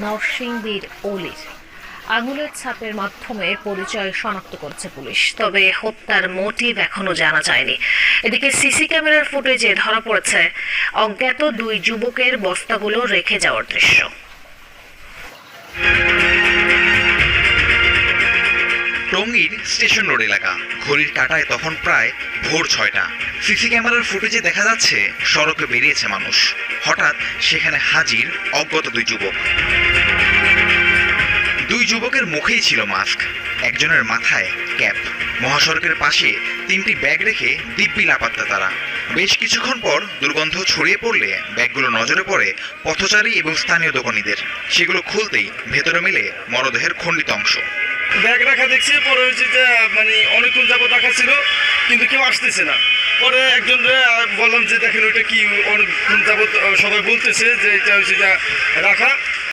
নরসিংদীর অলির আঙুলের ছাপের মাধ্যমে পরিচয় শনাক্ত করছে পুলিশ, তবে হত্যার মোটিভ এখনও জানা যায়নি। এদিকে সিসি ক্যামেরার ফুটেজে ধরা পড়েছে, অজ্ঞাত দুই যুবকের বস্তাগুলো রেখে যাওয়ার দৃশ্য। টঙ্গীর স্টেশন রোড এলাকা। ঘড়ির কাঁটায় তখন প্রায় ভোর ছয়টা। সিসি ক্যামেরার ফুটেজে দেখা যাচ্ছে, সড়কে বেরিয়েছে মানুষ। হঠাৎ সেখানে হাজির অজ্ঞাত দুই যুবক। দুই যুবকের মুখেই ছিল মাস্ক, একজনের মাথায় ক্যাপ। মহাসড়কের পাশে তিনটি ব্যাগ রেখে দিব্যি লাপাত্তা তারা। বেশ কিছুক্ষণ পর দুর্গন্ধ ছড়িয়ে পড়লে ব্যাগগুলো নজরে পড়ে পথচারী এবং স্থানীয় দোকানীদের। সেগুলো খুলতেই ভেতরে মেলে মরদেহের খণ্ডিত অংশ। ব্যাগ রাখা দেখছি, পরে হয়েছে যে মানে অনেকক্ষণ যাবত রাখা ছিল, কিন্তু কেউ আসতেছে না। পরে একজন বললাম যে, দেখেন ওইটা কি, অনেকক্ষণ যাবত সবাই বলতেছে যে, এটা হচ্ছে রাখা।